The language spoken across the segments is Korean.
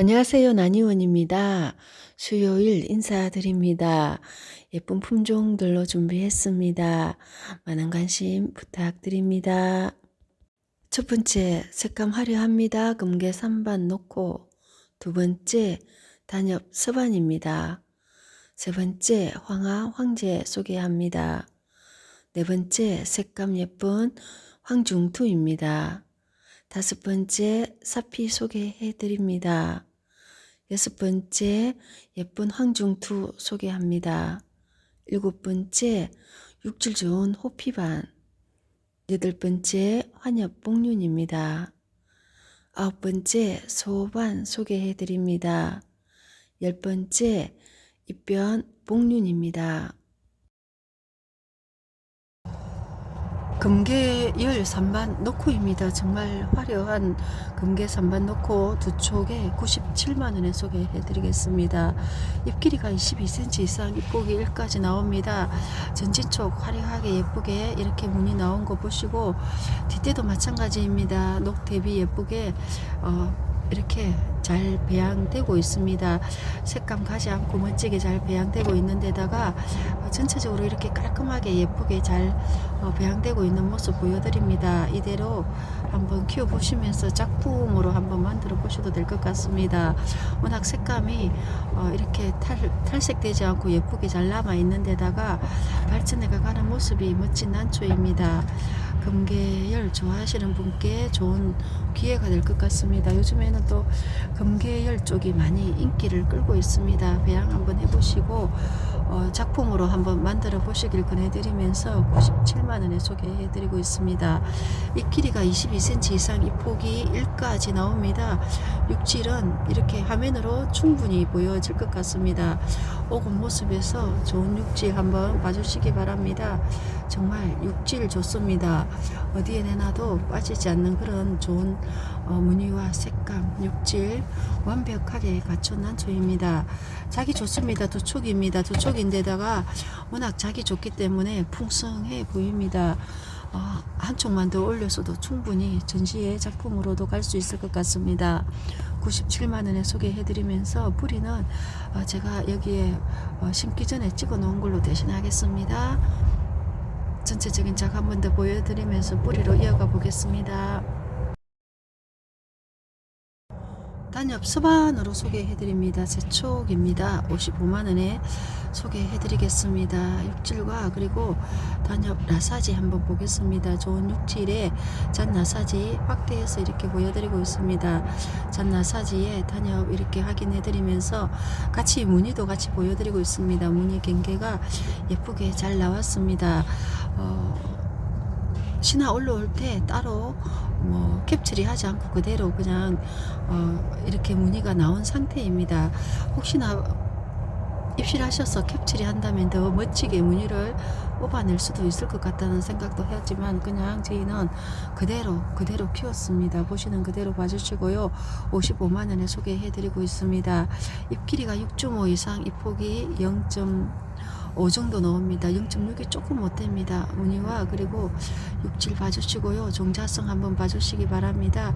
안녕하세요. 나니원입니다. 수요일 인사드립니다. 예쁜 품종들로 준비했습니다. 많은 관심 부탁드립니다. 첫 번째, 색감 화려합니다. 금계 3반 놓고 두 번째, 단엽 서반입니다. 세 번째, 황하 황제 소개합니다. 네 번째, 색감 예쁜 황중투입니다. 다섯 번째, 사피 소개해 드립니다. 여섯 번째, 예쁜 황중투 소개합니다. 일곱 번째, 육질 좋은 호피반. 여덟 번째, 환엽 복륜입니다. 아홉 번째, 소반 소개해 드립니다. 열 번째, 입변 복륜입니다. 금계 열 3반 노코입니다. 정말 화려한 금계 3반 노코 두 촉에 97만원에 소개해 드리겠습니다. 잎 길이가 22cm 이상 잎곡이 1까지 나옵니다. 전진촉 화려하게 예쁘게 이렇게 무늬 나온 거 보시고 뒷대도 마찬가지입니다. 녹 대비 예쁘게 어, 이렇게 잘 배양되고 있습니다. 색감 가지 않고 멋지게 잘 배양되고 있는 데다가 전체적으로 이렇게 깔끔하게 예쁘게 잘 어, 배양되고 있는 모습 보여드립니다. 이대로 한번 키워보시면서 작품으로 한번 만들어 보셔도 될 것 같습니다. 워낙 색감이 어, 이렇게 탈, 탈색되지 않고 예쁘게 잘 남아 있는 데다가 발전해가 가는 모습이 멋진 난초입니다. 금계열 좋아하시는 분께 좋은 기회가 될 것 같습니다. 요즘에는 또 금계열 쪽이 많이 인기를 끌고 있습니다. 배양 한번 해보시고 어, 작품으로 한번 만들어 보시길 권해드리면서 97만원에 소개해드리고 있습니다. 이 길이가 22cm 이상 이 폭이 1까지 나옵니다. 육질은 이렇게 화면으로 충분히 보여질 것 같습니다. 오금 모습에서 좋은 육질 한번 봐주시기 바랍니다. 정말 육질 좋습니다. 어디에 내놔도 빠지지 않는 그런 좋은 어, 무늬와 색감, 육질 완벽하게 갖춘 난초입니다. 자기 좋습니다. 두 촉입니다. 두 촉인데다가 워낙 자기 좋기 때문에 풍성해 보입니다. 어, 한쪽만 더 올려서도 충분히 전시의 작품으로도 갈 수 있을 것 같습니다. 97만원에 소개해드리면서 뿌리는 어, 제가 여기에 어, 심기 전에 찍어 놓은 걸로 대신하겠습니다. 전체적인 작 한 번 더 보여드리면서 뿌리로 이어가 보겠습니다. 단엽 수반으로 소개해드립니다. 제촉입니다. 55만원에 소개해드리겠습니다. 육질과 그리고 단엽 라사지 한번 보겠습니다. 좋은 육질의 잔 라사지 확대해서 이렇게 보여드리고 있습니다. 잔 라사지에 단엽 이렇게 확인해드리면서 같이 무늬도 같이 보여드리고 있습니다. 무늬 경계가 예쁘게 잘 나왔습니다. 어, 신화 올라올 때 따로 뭐 캡처리 하지 않고 그대로 그냥 어 이렇게 무늬가 나온 상태입니다. 혹시나 입실하셔서 캡처리 한다면 더 멋지게 무늬를 뽑아낼 수도 있을 것 같다는 생각도 하지만 그냥 저희는 그대로 그대로 키웠습니다. 보시는 그대로 봐주시고요. 55만 원에 소개해드리고 있습니다. 잎 길이가 6.5 이상, 잎 폭이 0. 5 정도 나옵니다. 0.6이 조금 못됩니다. 무늬와 그리고 육질 봐주시고요. 종자성 한번 봐주시기 바랍니다.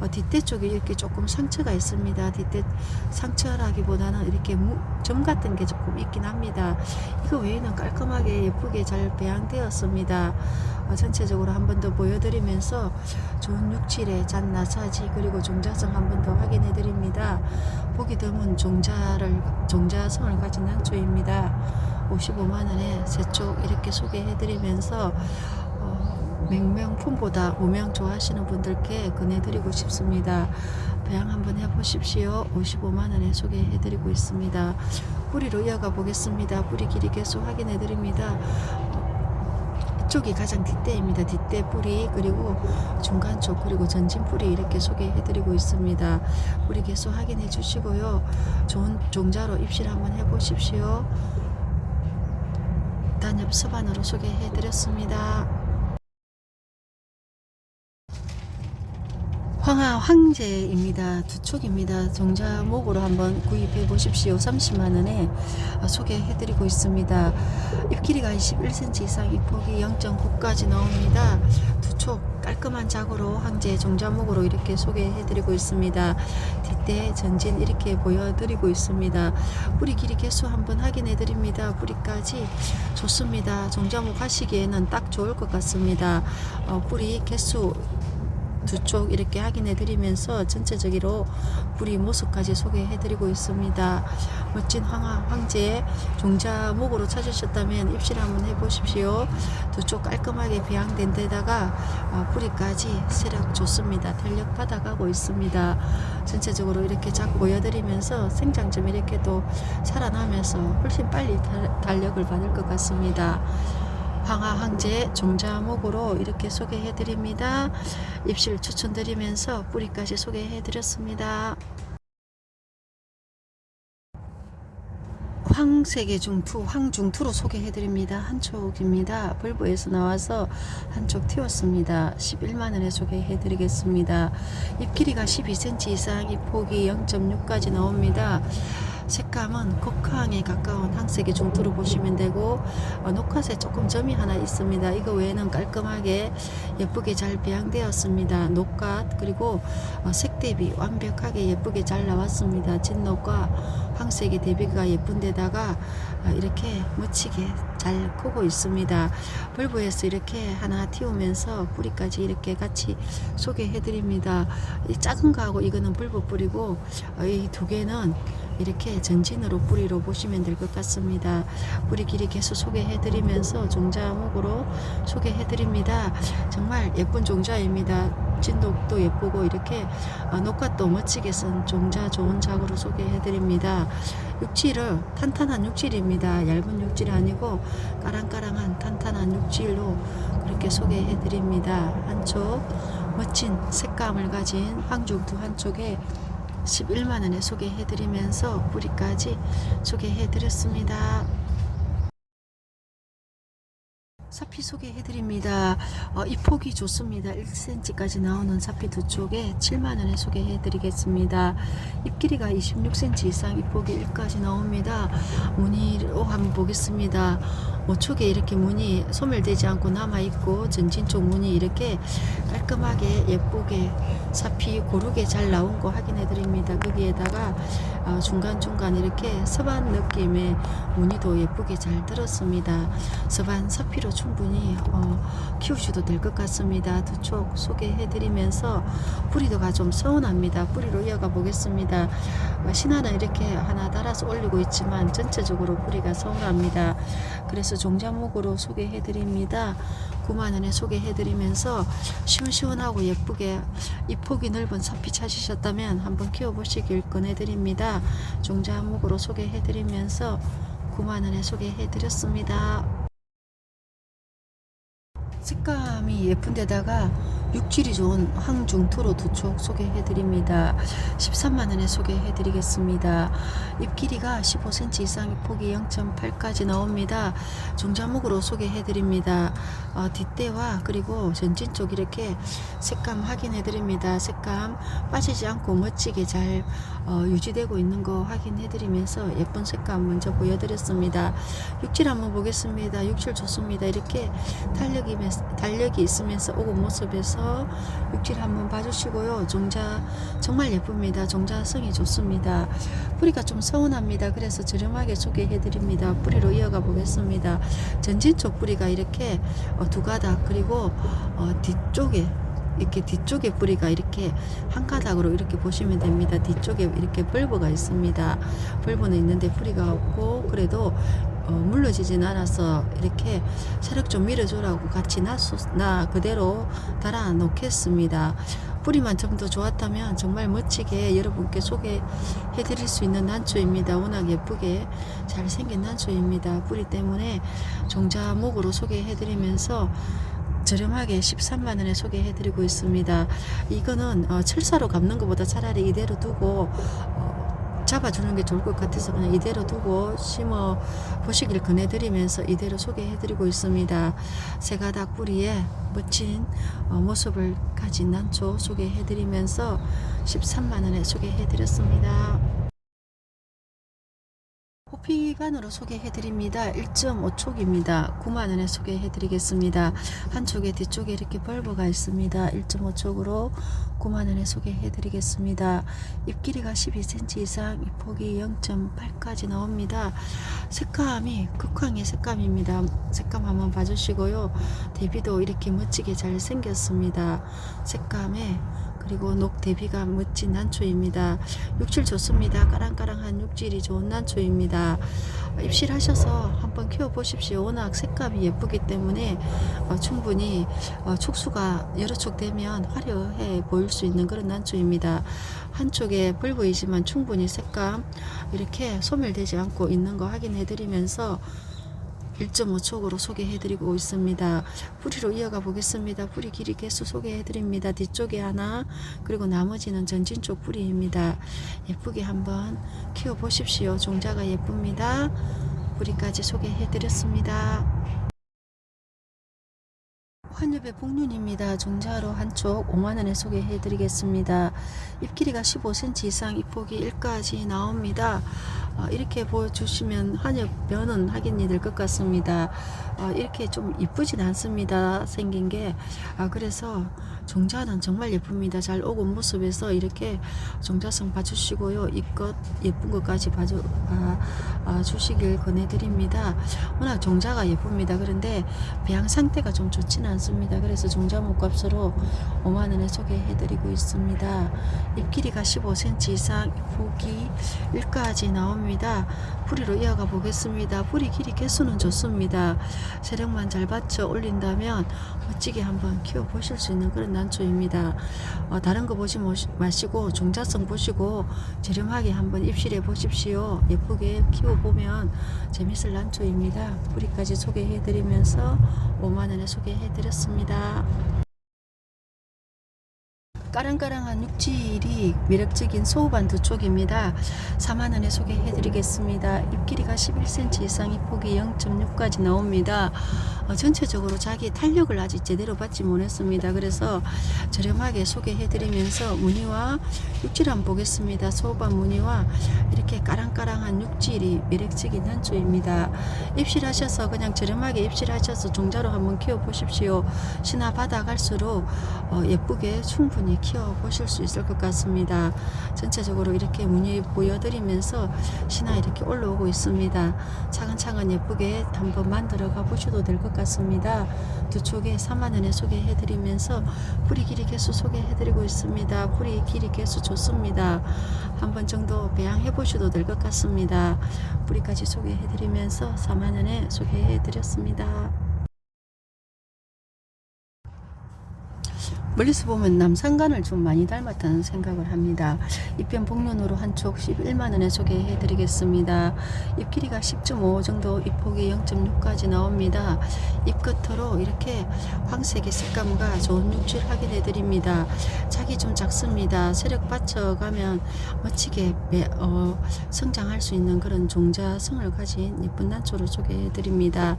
어, 뒷대 쪽에 이렇게 조금 상처가 있습니다. 뒷대 상처라기보다는 이렇게 무, 점 같은 게 조금 있긴 합니다. 이거 외에는 깔끔하게 예쁘게 잘 배양되었습니다. 어, 전체적으로 한 번 더 보여드리면서 좋은 육질의 잔 나사지 그리고 종자성 한 번 더 확인해 드립니다. 보기 드문 종자를 종자성을 가진 난초입니다. 55만원에 세쪽 이렇게 소개해드리면서 어, 맹명품보다 무명 좋아하시는 분들께 권해드리고 싶습니다. 배양 한번 해보십시오. 55만원에 소개해드리고 있습니다. 뿌리로 이어가 보겠습니다. 뿌리 길이 계속 확인해드립니다. 이쪽이 가장 뒷대입니다. 뒷대 뿌리 그리고 중간 쪽 그리고 전진 뿌리 이렇게 소개해드리고 있습니다. 뿌리 계속 확인해 주시고요. 좋은 종자로 입실 한번 해보십시오. 단엽 서반으로 소개해드렸습니다. 황하 황제입니다. 두 촉입니다. 종자목으로 한번 구입해 보십시오. 30만 원에 어, 소개해 드리고 있습니다. 잎 길이가 21cm 이상, 잎 폭이 0.9까지 나옵니다. 두촉 깔끔한 작으로 황제 종자목으로 이렇게 소개해 드리고 있습니다. 뒷대 전진 이렇게 보여 드리고 있습니다. 뿌리 길이 개수 한번 확인해 드립니다. 뿌리까지 좋습니다. 종자목 하시기에는 딱 좋을 것 같습니다. 어, 뿌리 개수 두 쪽 이렇게 확인해 드리면서 전체적으로 뿌리 모습까지 소개해 드리고 있습니다. 멋진 황화 황제 종자목으로 찾으셨다면 입실 한번 해 보십시오. 두 쪽 깔끔하게 배양된 데다가 어, 뿌리까지 세력 좋습니다. 탄력 받아가고 있습니다. 전체적으로 이렇게 작 보여드리면서 생장 좀 이렇게 또 살아나면서 훨씬 빨리 달- 달력을 받을 것 같습니다. 황하 황제 종자목으로 이렇게 소개해 드립니다. 입실 추천드리면서 뿌리까지 소개해 드렸습니다. 황색의 중투, 황중투로 소개해 드립니다. 한쪽입니다. 벌브에서 나와서 한쪽 튀었습니다. 11만 원에 소개해 드리겠습니다. 잎 길이가 12cm 이상, 잎 폭이 0.6까지 나옵니다. 색감은 곡황에 가까운 황색의 중투로 보시면 되고 어, 녹화세 조금 점이 하나 있습니다. 이거 외에는 깔끔하게 예쁘게 잘 배양되었습니다. 녹갓 그리고 어, 색 대비 완벽하게 예쁘게 잘 나왔습니다. 진녹과 황색의 대비가 예쁜 데다가 어, 이렇게 멋지게 잘 크고 있습니다. 벌브에서 이렇게 하나 틔우면서 뿌리까지 이렇게 같이 소개해 드립니다. 이 작은 거하고 이거는 벌브 뿌리고 어, 이두 개는 이렇게 전진으로 뿌리로 보시면 될 것 같습니다. 뿌리 길이 계속 소개해 드리면서 종자목으로 소개해 드립니다. 정말 예쁜 종자입니다. 진독도 예쁘고 이렇게 어, 녹갓도 멋지게 쓴 종자 좋은 작으로 소개해 드립니다. 육질을 탄탄한 육질입니다. 얇은 육질이 아니고 까랑까랑한 탄탄한 육질로 그렇게 소개해 드립니다. 한쪽 멋진 색감을 가진 황중두 한쪽에 11만 원에 소개해 드리면서 뿌리까지 소개해 드렸습니다. 사피 소개해 드립니다. 어, 이 폭이 좋습니다. 1cm까지 나오는 사피 두 쪽에 7만 원에 소개해 드리겠습니다. 잎 길이가 26cm 이상, 잎 폭이 1까지 나옵니다. 무늬로 한번 보겠습니다. 모촉에 이렇게 무늬 소멸되지 않고 남아 있고 전진 쪽 무늬 이렇게 깔끔하게 예쁘게 사피 고르게 잘 나온 거 확인해 드립니다. 거기에다가 어, 중간중간 이렇게 서반 느낌의 무늬도 예쁘게 잘 들었습니다. 서반 사피로 충분히 어, 키우셔도 될 것 같습니다. 두 쪽 소개해 드리면서 뿌리도가 좀 서운합니다. 뿌리로 이어가 보겠습니다. 어, 신화는 이렇게 하나 달아서 올리고 있지만 전체적으로 뿌리가 서운합니다. 그래서 종자목으로 소개해 드립니다. 9만 원에 소개해 드리면서 시원시원하고 예쁘게 이 폭이 넓은 사피 찾으셨다면 한번 키워보시길 권해드립니다. 종자목으로 소개해 드리면서 9만 원에 소개해 드렸습니다. 색감이 예쁜 데다가 육질이 좋은 황중투로 두촉 소개해 드립니다. 13만 원에 소개해 드리겠습니다. 잎 길이가 15cm 이상, 잎 폭이 0.8까지 나옵니다. 종자목으로 소개해 드립니다. 어, 뒷대와 그리고 전진 쪽 이렇게 색감 확인해 드립니다. 색감 빠지지 않고 멋지게 잘 어, 유지되고 있는 거 확인해 드리면서 예쁜 색감 먼저 보여드렸습니다. 육질 한번 보겠습니다. 육질 좋습니다. 이렇게 탄력이, 달력이 있으면서 오고 모습에서 육질 한번 봐주시고요. 종자 정말 예쁩니다. 종자성이 좋습니다. 뿌리가 좀 서운합니다. 그래서 저렴하게 소개해 드립니다. 뿌리로 이어가 보겠습니다. 전진 쪽 뿌리가 이렇게 어, 두 가닥 그리고 어, 뒤쪽에 이렇게 뒤쪽에 뿌리가 이렇게 한 가닥으로 이렇게 보시면 됩니다. 뒤쪽에 이렇게 벌브가 있습니다. 벌브는 있는데 뿌리가 없고 그래도 어, 물러지진 않아서 이렇게 세력 좀 밀어주라고 같이 나 그대로 달아 놓겠습니다. 뿌리만 좀 더 좋았다면 정말 멋지게 여러분께 소개해 드릴 수 있는 난초입니다. 워낙 예쁘게 잘 생긴 난초입니다. 뿌리 때문에 종자목으로 소개해 드리면서 저렴하게 13만 원에 소개해 드리고 있습니다. 이거는 어, 철사로 감는 것보다 차라리 이대로 두고 어, 잡아주는 게 좋을 것 같아서 그냥 이대로 두고 심어 보시길 권해드리면서 이대로 소개해드리고 있습니다. 새가닥 뿌리에 멋진 어, 모습을 가진 난초 소개해드리면서 13만원에 소개해드렸습니다. 호피간으로 소개해드립니다. 1.5촉입니다. 9만원에 소개해드리겠습니다. 한쪽에 뒤쪽에 이렇게 벌브가 있습니다. 1.5촉으로 9만원에 소개해드리겠습니다. 잎 길이가 12cm 이상, 잎 폭이 0.8까지 나옵니다. 색감이 극황의 색감입니다. 색감 한번 봐주시고요. 대비도 이렇게 멋지게 잘 생겼습니다. 색감에 그리고 녹 대비가 멋진 난초입니다. 육질 좋습니다. 까랑까랑한 육질이 좋은 난초입니다. 입실하셔서 한번 키워보십시오. 워낙 색감이 예쁘기 때문에 어, 충분히 어, 촉수가 여러 촉 되면 화려해 보일 수 있는 그런 난초입니다. 한쪽에 벌보이지만 충분히 색감 이렇게 소멸되지 않고 있는 거 확인해 드리면서 1.5촉으로 소개해드리고 있습니다. 뿌리로 이어가 보겠습니다. 뿌리 길이 개수 소개해드립니다. 뒤쪽에 하나 그리고 나머지는 전진 쪽 뿌리입니다. 예쁘게 한번 키워보십시오. 종자가 예쁩니다. 뿌리까지 소개해드렸습니다. 환엽의 복륜입니다. 종자로 한쪽 5만원에 소개해 드리겠습니다. 잎 길이가 15cm 이상, 잎 폭이 1까지 나옵니다. 어, 이렇게 보여주시면 환엽 면은 확인이 될 것 같습니다. 어, 이렇게 좀 이쁘진 않습니다. 생긴 게. 아, 그래서 종자는 정말 예쁩니다. 잘 오고 모습에서 이렇게 종자성 봐주시고요. 이것 예쁜 것까지 봐주, 봐, 아, 주시길 권해드립니다. 워낙 종자가 예쁩니다. 그런데 배양 상태가 좀 좋지는 않습니다. 그래서 종자 목값으로 5만원에 소개해드리고 있습니다. 잎 길이가 15cm 이상, 잎 폭이 1까지 나옵니다. 뿌리로 이어가 보겠습니다. 뿌리 길이 개수는 좋습니다. 세력만 잘 받쳐 올린다면 멋지게 한번 키워보실 수 있는 그런 난초입니다. 어, 다른 거 보지 마시고 종자성 보시고 저렴하게 한번 입실해 보십시오. 예쁘게 키워보면 재밌을 난초입니다. 뿌리까지 소개해드리면서 5만원에 소개해드렸습니다. 까랑까랑한 육질이 매력적인 소우반 두 쪽입니다. 4만원에 소개해드리겠습니다. 잎 길이가 11cm 이상, 잎 폭이 0.6까지 나옵니다. 어, 전체적으로 자기 탄력을 아직 제대로 받지 못했습니다. 그래서 저렴하게 소개해드리면서 무늬와 육질 한번 보겠습니다. 소우반 무늬와 이렇게 까랑까랑한 육질이 매력적인 한초입니다. 입실하셔서 그냥 저렴하게 입실하셔서 종자로 한번 키워보십시오. 신화 받아갈수록 어, 예쁘게 충분히 키워보실 수 있을 것 같습니다. 전체적으로 이렇게 무늬 보여드리면서 신화 이렇게 올라오고 있습니다. 차근차근 예쁘게 한번 만들어 가보셔도 될 것 같습니다. 두 쪽에 4만원에 소개해드리면서 뿌리 길이 개수 소개해드리고 있습니다. 뿌리 길이 개수 좋습니다. 한번 정도 배양해 보셔도 될 것 같습니다. 뿌리까지 소개해드리면서 4만원에 소개해드렸습니다. 멀리서 보면 남산간을 좀 많이 닮았다는 생각을 합니다. 잎변 복륜으로 한쪽 11만원에 소개해 드리겠습니다. 잎 길이가 10.5 정도, 잎 폭이 0.6까지 나옵니다. 잎 끝으로 이렇게 황색의 색감과 좋은 육질 확인해 드립니다. 작이 좀 작습니다. 세력 받쳐가면 멋지게 매- 어, 성장할 수 있는 그런 종자성을 가진 예쁜 난초를 소개해 드립니다.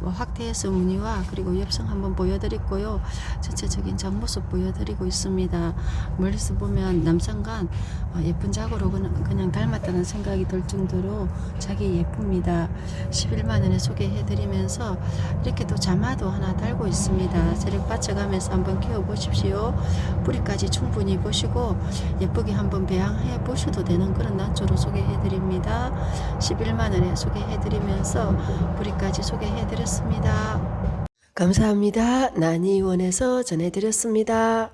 뭐 확대해서 무늬와 그리고 엽성 한번 보여드렸고요. 전체적인 장모 습 보여드리고 있습니다. 멀리서 보면 남산간 어, 예쁜 그냥, 그냥 닮았다는 생각이 들 정도로 자기 예쁩니다. 11만원에 소개해드리면서 이렇게 또 자마도 하나 달고 있습니다. 세력 받쳐가면서 한번 키워보십시오. 뿌리까지 충분히 보시고 예쁘게 한번 배양해 보셔도 되는 그런 난초로 소개해드립니다. 11만원에 소개해드리면서 뿌리까지 소개해드렸습니다. 감사합니다. 난이원에서 전해드렸습니다.